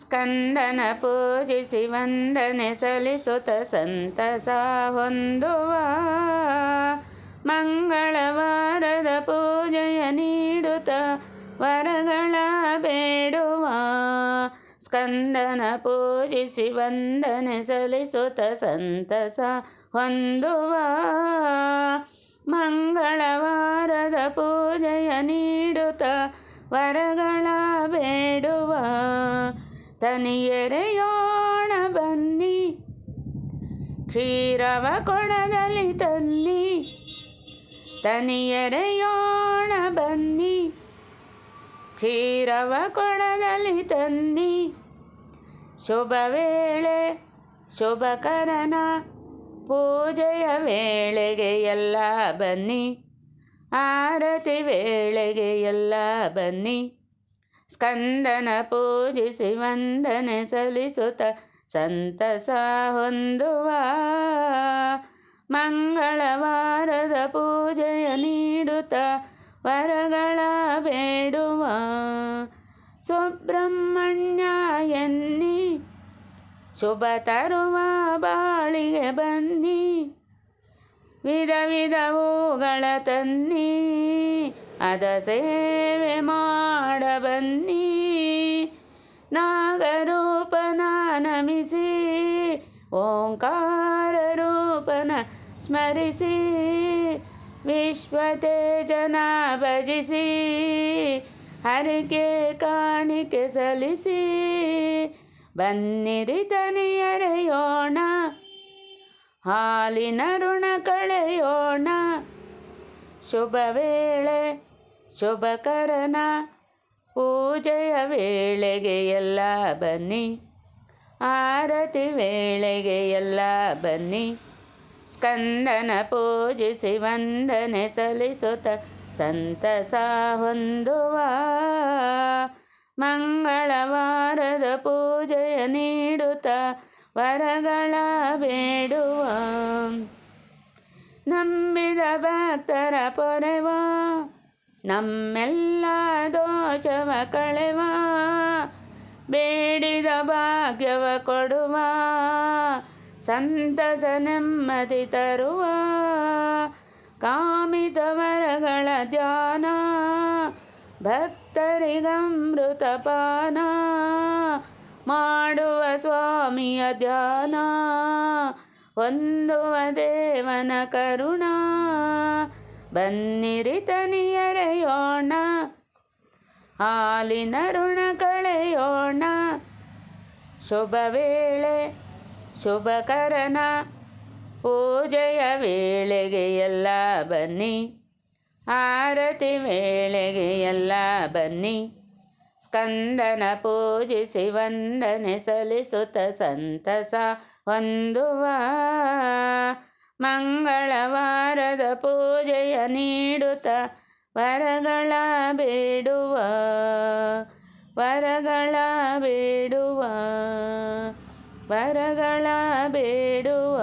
ಸ್ಕಂದನ ಪೂಜಿಸಿ ವಂದನೆ ಸಲ್ಲಿಸುತ್ತ ಸಂತಸ ಹೊಂದುವ ಮಂಗಳವಾರದ ಪೂಜೆಯ ನೀಡುತ್ತ ವರಗಳ ಬೇಡುವ. ಸ್ಕಂದನ ಪೂಜಿಸಿ ವಂದನೆ ಸಲ್ಲಿಸುತ್ತ ಸಂತಸ ಹೊಂದುವ ಮಂಗಳವಾರದ ಪೂಜೆಯ ನೀಡುತ್ತ ವರಗಳ ತನಿಯರೆಯೋಣ ಬನ್ನಿ ಕ್ಷೀರವ ಕೊಣದಲ್ಲಿ ತನ್ನಿ. ತನಿಯರೆಯೋಣ ಬನ್ನಿ ಕ್ಷೀರವ ಕೊಣದಲ್ಲಿ ತನ್ನಿ. ಶುಭ ವೇಳೆ ಶುಭಕರನ ಪೂಜೆಯ ವೇಳೆಗೆ ಎಲ್ಲ ಬನ್ನಿ. ಆರತಿ ವೇಳೆಗೆ ಎಲ್ಲ ಬನ್ನಿ. ಸ್ಕಂದನ ಪೂಜಿಸಿ ವಂದನೆ ಸಲ್ಲಿಸುತ್ತ ಸಂತಸ ಹೊಂದುವ ಮಂಗಳವಾರದ ಪೂಜೆಯ ನೀಡುತ್ತ ವರಗಳ ಬೇಡುವ. ಸುಬ್ರಹ್ಮಣ್ಯ ಎನ್ನಿ, ಶುಭ ತರುವ ಬಾಳಿಗೆ ಬನ್ನಿ. ವಿಧ ವಿಧವುಗಳ ತನ್ನಿ, ಅದ ಸೇವೆ ಮಾಡ ಬನ್ನಿ. ನಾಗರೂಪನ ನಮಿಸಿ ಓಂಕಾರ ರೂಪನ ಸ್ಮರಿಸಿ ವಿಶ್ವತೇಜನ ಭಜಿಸಿ, ಹರಿಕೆ ಕಾಣಿಕೆ ಸಲ್ಲಿಸಿ, ಬನ್ನಿರಿ ತನಿಯರೆಯೋಣ, ಹಾಲಿನ ಋಣ ಕಳೆಯೋಣ, ಶುಭ ವೇಳೆ ಶುಭಕರನ ಪೂಜೆಯ ವೇಳೆಗೆ ಎಲ್ಲ ಬನ್ನಿ. ಆರತಿ ವೇಳೆಗೆ ಎಲ್ಲ ಬನ್ನಿ. ಸ್ಕಂದನ ಪೂಜಿಸಿ ವಂದನೆ ಸಲ್ಲಿಸುತ್ತ ಸಂತಸ ಹೊಂದುವ. ಮಂಗಳವಾರದ ಪೂಜೆಯ ನೀಡುತ್ತ ವರಗಳ ಬೇಡುವ. ನಂಬಿದ ಭಕ್ತರ ಪೊರೆವ. ನಮ್ಮೆಲ್ಲ ದೋಷವ ಕಳೆವ, ಬೇಡಿದ ಭಾಗ್ಯವ ಕೊಡುವ, ಸಂತಸ ನೆಮ್ಮದಿ ತರುವ. ಕಾಮಿತ ಧ್ಯಾನ, ಭಕ್ತರಿಗಮೃತ ಪಾನ, ಮಾಡುವ ಸ್ವಾಮಿಯ ಧ್ಯಾನ, ಹೊಂದುವ ದೇವನ ಕರುಣ. ಬನ್ನಿರಿ ತನಿಯರೆಯೋಣ ಹಾಲಿನ ಋಣ ಕಳೆಯೋಣ ಶುಭ ವೇಳೆ ಶುಭಕರನ ಪೂಜೆಯ ವೇಳೆಗೆ ಎಲ್ಲ ಬನ್ನಿ. ಆರತಿ ವೇಳೆಗೆ ಎಲ್ಲ ಬನ್ನಿ. ಸ್ಕಂದನ ಪೂಜಿಸಿ ವಂದನೆ ಸಲ್ಲಿಸುತ್ತ ಸಂತಸ ಹೊಂದುವ ಮಂಗಳವಾರದ ಪೂಜೆಯ ನೀಡುತ್ತ ವರಗಳ ಬೇಡುವ ವರಗಳ ಬೇಡುವ ವರಗಳ ಬೇಡುವ.